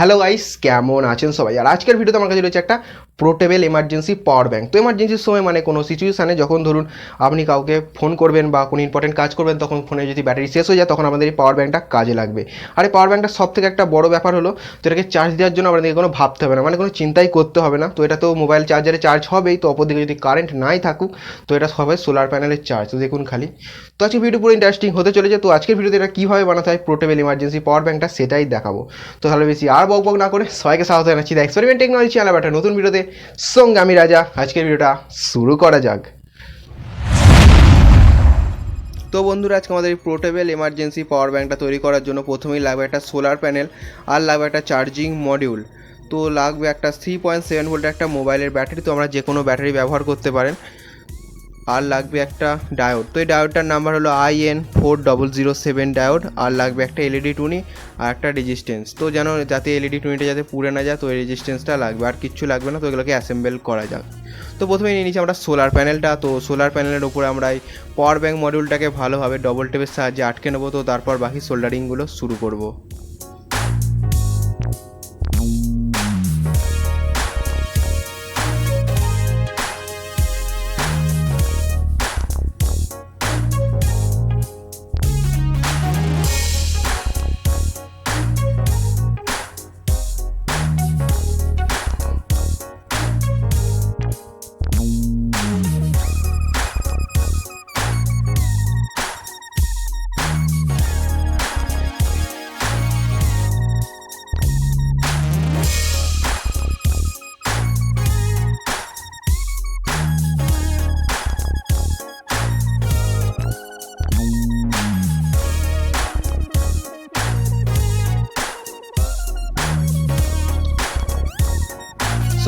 Hello guys, কেমন আছেন সবাই? আর আজকের ভিডিওতে আমার কাছে রয়েছে একটা পোর্টেবল এমার্জেন্সি পাওয়ার ব্যাঙ্ক তো এমার্জেন্সির সময় মানে কোনো সিচুয়েশানে যখন ধরুন আপনি কাউকে ফোন করবেন বা কোনো ইম্পর্টেন্ট কাজ করবেন, তখন ফোনে যদি ব্যাটারি শেষ হয়ে যায়, তখন আমাদের এই পাওয়ার ব্যাঙ্কটা কাজে লাগবে। আর এই পাওয়ার ব্যাঙ্কটা সব থেকে একটা বড় ব্যাপার হলো, তো এটাকে চার্জ দেওয়ার জন্য আমাদেরকে কোনো ভাবতে হবে না মানে কোনো চিন্তাই করতে হবে না। তো এটা তো মোবাইল চার্জারে চার্জ হবেই। তো অপরদিকে যদি কারেন্ট নাই থাকুক, তো এটা হবে সোলার প্যানেলের চার্জ তো দেখুন খালি। তো আজকে ভিডিও পুরো ইন্টারেস্টিং হতে চলেছে। তো আজকের ভিডিওতে এটা কীভাবে বানাতে হয়, পোর্টেবল এমার্জেন্সি পাওয়ার ব্যাঙ্কটা সেটাই দেখাবো। তো তাহলে বেশি আর বক বক না করে সবাইকে স্বাগত জানাচ্ছি দ্য এক্সপেরিমেন্ট টেকনোলজি চ্যানেল একটা নতুন ভিডিওতে। সঙ্গে আমি রাজা, আজকের ভিডিওটা শুরু করা যাক। তো বন্ধুরা, আজকে আমাদের এই পোর্টেবল এমার্জেন্সি পাওয়ার ব্যাঙ্কটা তৈরি করার জন্য প্রথমেই লাগবে একটা সোলার প্যানেল আর লাগবে একটা চার্জিং মডিউল। তো লাগবে একটা থ্রি পয়েন্ট সেভেন ভোল্টের একটা মোবাইলের ব্যাটারি, তো আমরা যে কোনো ব্যাটারি ব্যবহার করতে পারেন। আর লাগবে একটা ডায়োড তো এই ডায়োডটার নাম্বার হলো I N four double zero seven diode আর লাগবে একটা এলইডি টুনি আর একটা রেজিস্ট্যান্স তো যেন যাতে এলইডি টুনিটা যাতে পুড়ে না যায়, তো এই রেজিস্ট্যান্সটা লাগবে। আর কিচ্ছু লাগবে না, তো এগুলোকে অ্যাসেম্বল করা যাক। তো প্রথমে নিয়ে নিচ্ছি আমরা সোলার প্যানেলটা তো সোলার প্যানেলের উপরে আমরা এই পাওয়ার ব্যাঙ্ক মডিউলটাকে ভালোভাবে ডবল টেপের সাহায্যে আটকে নেব। তো তারপর বাকি সোল্ডারিংগুলো শুরু করব।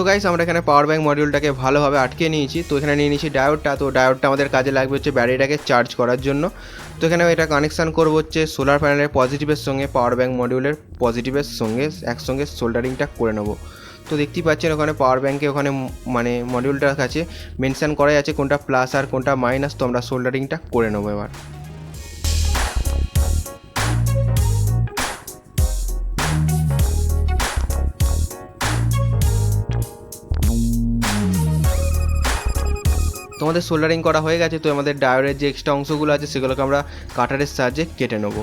সো গাইস আমরা এখানে পাওয়ার ব্যাঙ্ক মডিউলটাকে ভালোভাবে আটকে নিয়েছি। তো এখানে নিয়ে নিয়েছি ডায়োডটা তো ডায়োডটা আমাদের কাজে লাগবে হচ্ছে ব্যাটারিটাকে চার্জ করার জন্য। তো এখানে এটা কানেকশান করব হচ্ছে সোলার প্যানেলের পজিটিভের সঙ্গে পাওয়ার ব্যাঙ্ক মডিউলের পজিটিভের সঙ্গে, একসঙ্গে সোল্ডারিংটা করে নেব। তো দেখতেই পাচ্ছেন ওখানে পাওয়ার ব্যাঙ্কে ওখানে মানে মডিউলটার কাছে মেনশান করাই আছে কোনটা প্লাস আর কোনটা মাইনাস তো আমরা সোল্ডারিংটা করে নেব এবার। তোমাদের সোল্ডারিং করা হয়ে গেছে, তো আমাদের ডায়ারের যে এক্সট্রা অংশগুলো আছে, সেগুলোকে আমরা কাটারের সাহায্যে কেটে নেব।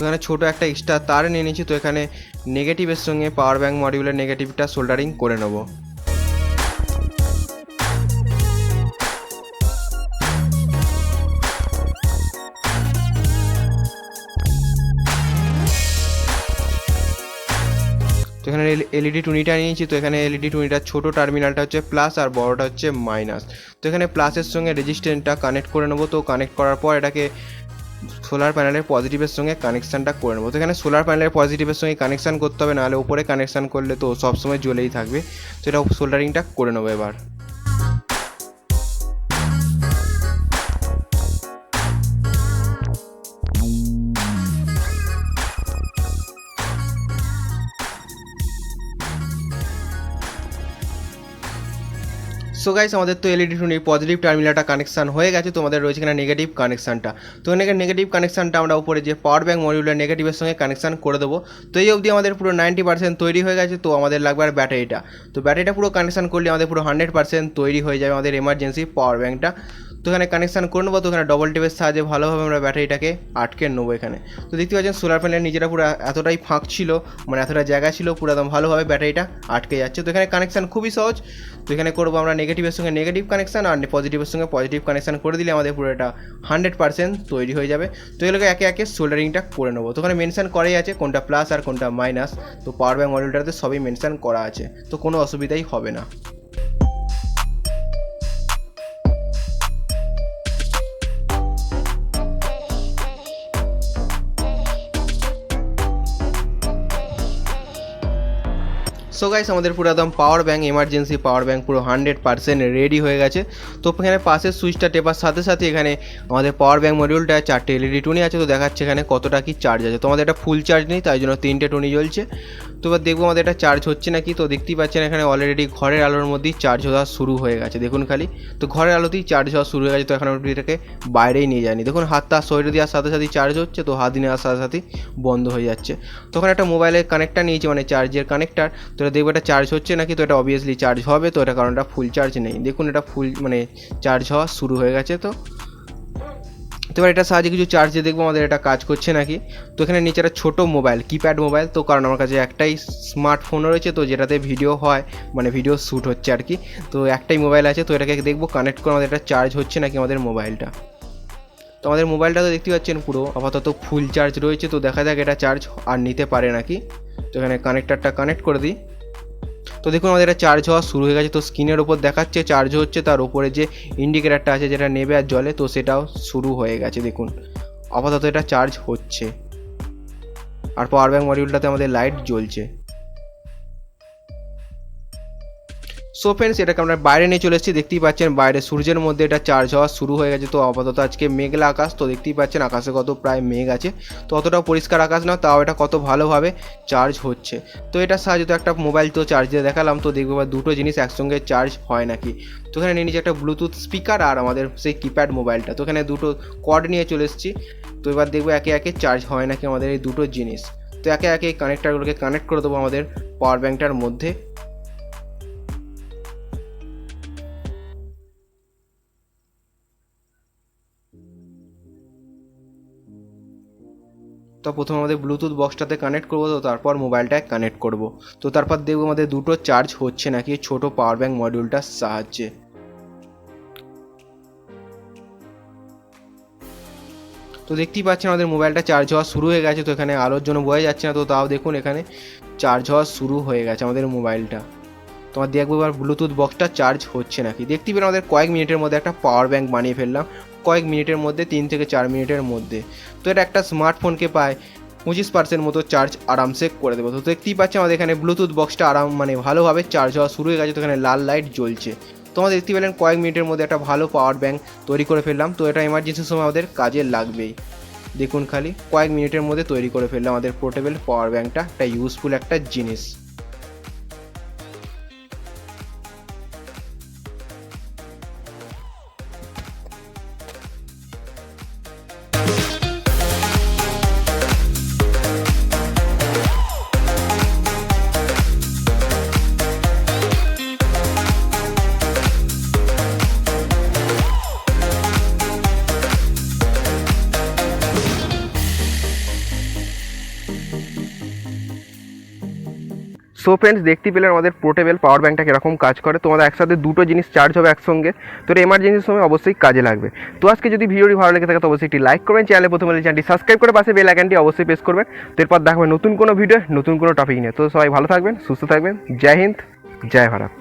এখানে ছোট একটা এক্সট্রা তার নিয়ে নিয়েছি, তো এখানে নেগেটিভের সঙ্গে পাওয়ার ব্যাঙ্ক মডিউলের নেগেটিভটা সোল্ডারিং করে নেব। তো এখানে এলইডি টুনিটা নিয়েছি, তো এখানে এলইডি টুনিটার ছোটো টার্মিনালটা হচ্ছে প্লাস আর বড়টা হচ্ছে মাইনাস তো এখানে প্লাসের সঙ্গে রেজিস্ট্যান্টটা কানেক্ট করে নেব, তো কানেক্ট করার পর এটাকে সোলার প্যানেলের পজিটিভের সঙ্গে কানেকশানটা করে নেব। তো এখানে সোলার প্যানেলের পজিটিভের সঙ্গে কানেকশান করতে হবে, নাহলে উপরে কানেকশান করলে তো সবসময় জ্বলেই থাকবে। তো এটা সোল্ডারিংটা করে নেব এবার। সো গাইস আমাদের তো এলইডি টুনির পজিটিভ টার্মিনালটা কানেকশন হয়ে গেছে, তোমাদের রয়েছে এখানে নেগেটিভ কানেকশনটা তো এখানে নেগেটিভ কানেকশনটা আমরা উপরে যে পাওয়ার ব্যাঙ্ক মডিউলের নেগেটিভের সঙ্গে কানেকশন করে দেবো। তো এই অবধি আমাদের পুরো নাইনটি পার্সেন্ট তৈরি হয়ে গেছে, তো আমাদের লাগবে আর ব্যাটারিটা তো ব্যাটারিটা পুরো কানেকশন করলে আমাদের পুরো হান্ড্রেড পার্সেন্ট তৈরি হয়ে যাবে আমাদের এমার্জেন্সি পাওয়ার ব্যাঙ্কটা তো এখানে কানেকশান করে নেব, তো এখানে ডবল টেপের সাহায্যে ভালোভাবে আমরা ব্যাটারিটাকে আটকে নেব এখানে। তো দেখতে পাচ্ছেন সোলার প্যানেলের নিজেরা পুরো এতটাই ফাঁক ছিল মানে এতটা জায়গা ছিল পুরো একদম ভালোভাবে ব্যাটারিটা আটকে যাচ্ছে। তো এখানে কানেকশান খুবই সহজ। তো এখানে করব আমরা নেগেটিভের সঙ্গে নেগেটিভ কানেকশান আর পজিটিভের সঙ্গে পজিটিভ কানেকশান করে দিলে আমাদের পুরো এটা হান্ড্রেড পার্সেন্ট তৈরি হয়ে যাবে। তো এগুলোকে একে একে সোল্ডারিংটা করে নেব। তো ওখানে মেনশান করাই আছে কোনটা প্লাস আর কোনটা মাইনাস তো পাওয়ার ব্যাঙ্ক মডেলটাতে সবই মেনশান করা আছে। তো কোনো অসুবিধাই হবে না। সো গাইস আমাদের পুরো একদম power bank emergency power bank পুরো হান্ড্রেড পার্সেন্ট রেডি হয়ে গেছে। তো এখানে পাশের সুইচটা টেপার সাথে সাথে এখানে আমাদের পাওয়ার ব্যাঙ্ক মডিউলটা চারটে এলইডি টুনি আছে, তো দেখাচ্ছে এখানে কতটা কি চার্জ আছে। তো আমাদের এটা ফুল চার্জ নেই, তাই জন্য তিনটে টুনি জ্বলছে। তো এবার দেখব আমাদের এটা চার্জ হচ্ছে নাকি। তো দেখতেই পাচ্ছেন এখানে অলরেডি ঘরের আলোর মধ্যেই চার্জ হওয়া শুরু হয়ে গেছে। দেখুন খালি, তো ঘরের আলোতেই চার্জ হওয়া শুরু হয়ে গেছে। তো এখন আমরা এটাকে বাইরেই নিয়ে যায়নি দেখুন হাতটা শরীরে দেওয়ার সাথে সাথেই চার্জ হচ্ছে, তো হাত নেওয়ার সাথে সাথেই বন্ধ হয়ে যাচ্ছে। তখন একটা মোবাইলের কানেক্টার নিয়েছি মানে চার্জের কানেক্টার তো এটা দেখব, এটা চার্জ হচ্ছে নাকি? তো এটা অবভিয়াসলি চার্জ হবে, তো এটা কারণ এটা ফুল চার্জ নেই। দেখুন, এটা ফুল মানে চার্জ হওয়া শুরু হয়ে গেছে তো। তো এবার এটার সাহায্যে কিছু চার্জে দেখব আমাদের এটা কাজ করছে নাকি। তো এখানে নিচে একটা ছোটো মোবাইল কিপ্যাড মোবাইল তো কারণ আমার কাছে একটাই স্মার্টফোন রয়েছে, তো যেটাতে ভিডিও হয় মানে ভিডিও শ্যুট হচ্ছে আর কি। তো একটাই মোবাইল আছে, তো এটাকে দেখব কানেক্ট করে আমাদের এটা চার্জ হচ্ছে নাকি আমাদের মোবাইলটা তো আমাদের মোবাইলটা তো দেখতে পাচ্ছেন পুরো, আপাতত ফুল চার্জ রয়েছে, তো দেখা যাক এটা চার্জ আর নিতে পারে নাকি। তো এখানে কানেক্টারটা কানেক্ট করে দিই। তো দেখুন আমাদের এটা চার্জ হওয়া শুরু হয়ে গেছে। তো স্ক্রিনের ওপর দেখাচ্ছে চার্জ হচ্ছে, তার উপরে যে ইন্ডিকেটারটা আছে যেটা নেবে আর জলে, তো সেটাও শুরু হয়ে গেছে, দেখুন। আপাতত এটা চার্জ হচ্ছে। আর পাওয়ার ব্যাঙ্ক মডিউলটাতে আমাদের লাইট জ্বলছে। সো ফ্রেন্ডস এটাকে আমরা বাইরে নিয়ে চলে এসেছি। দেখতেই পাচ্ছেন, বাইরে সূর্যের মধ্যে এটা চার্জ হওয়া শুরু হয়ে গেছে। তো আপাতত আজকে মেঘলা আকাশ। তো দেখতেই পাচ্ছেন, আকাশে কত প্রায় মেঘ আছে। তো অতটাও পরিষ্কার আকাশ না তাও এটা কত ভালোভাবে চার্জ হচ্ছে। তো এটার সাহায্যে তো একটা মোবাইল তো চার্জ দিয়ে দেখালাম। তো দেখব দুটো জিনিস একসঙ্গে চার্জ হয় নাকি। তো এখানে নিয়ে নিচে একটা ব্লুটুথ স্পিকার আর আমাদের সেই কিপ্যাড মোবাইলটা তো এখানে দুটো কর্ড নিয়ে চলে এসেছি। তো এবার দেখব একে একে চার্জ হয় নাকি আমাদের এই দুটো জিনিস। তো একে একে এই কানেক্টারগুলোকে কানেক্ট করে দেবো আমাদের পাওয়ার ব্যাঙ্কটার মধ্যে। তো প্রথমে আমাদের ব্লুটুথ বক্সটাতে কানেক্ট করব, তো তারপর মোবাইলটায় কানেক্ট করব। তো তারপর দেখব আমাদের দুটো চার্জ হচ্ছে নাকি ছোটো পাওয়ার ব্যাঙ্ক মডিউলটার সাহায্যে। তো দেখতেই পাচ্ছেন আমাদের মোবাইলটা চার্জ হওয়া শুরু হয়ে গেছে, তো এখানে আলোর জন্য বোঝা যাচ্ছে না, তো তাও দেখুন এখানে চার্জ হওয়া শুরু হয়ে গেছে আমাদের মোবাইলটা। তোমার দেখব এবার ব্লুটুথ বক্সটা চার্জ হচ্ছে নাকি। দেখতে পেলাম আমাদের কয়েক মিনিটের মধ্যে একটা পাওয়ার ব্যাঙ্ক বানিয়ে ফেললাম। কয়েক মিনিটের মধ্যে, তিন থেকে চার মিনিটের মধ্যে। তো এটা একটা স্মার্টফোনকে পায় পঁচিশ পার্সেন্ট মতো চার্জ আরামসে করে দেবো। তো দেখতেই পাচ্ছি আমাদের এখানে ব্লুটুথ বক্সটা আরাম মানে ভালোভাবে চার্জ হওয়া শুরু হয়ে গেছে। তো এখানে লাল লাইট জ্বলছে। তো আমাদের দেখতে পেলেন কয়েক মিনিটের মধ্যে একটা ভালো পাওয়ার ব্যাঙ্ক তৈরি করে ফেললাম। তো এটা এমার্জেন্সির সময় আমাদের কাজে লাগবেই। দেখুন খালি, কয়েক মিনিটের মধ্যে তৈরি করে ফেললাম আমাদের পোর্টেবল পাওয়ার ব্যাঙ্কটা একটা ইউজফুল একটা জিনিস। সো ফ্রেন্ডস দেখতে পেলেন আমাদের পোর্টেবল পাওয়ার ব্যাঙ্কটা কীরকম কাজ করে। তোমাদের একসাথে দুটো জিনিস চার্জ হবে একসঙ্গে। তো এটা এমার্জেন্সির সময় অবশ্যই কাজে লাগবে। তো আজকে যদি ভিডিওটি ভালো লেগে থাকে, তো অবশ্যই একটি লাইক করবেন। চ্যানেলে প্রথমে চ্যানেলটি সাবস্ক্রাইব করে পাশে বেল আইকনটি অবশ্যই প্রেস করবেন। তো এরপর দেখবেন নতুন কোনো ভিডিও নতুন কোনো টপিক নিয়ে। তো সবাই ভালো থাকবেন, সুস্থ থাকবেন। জয় হিন্দ, জয় ভারত।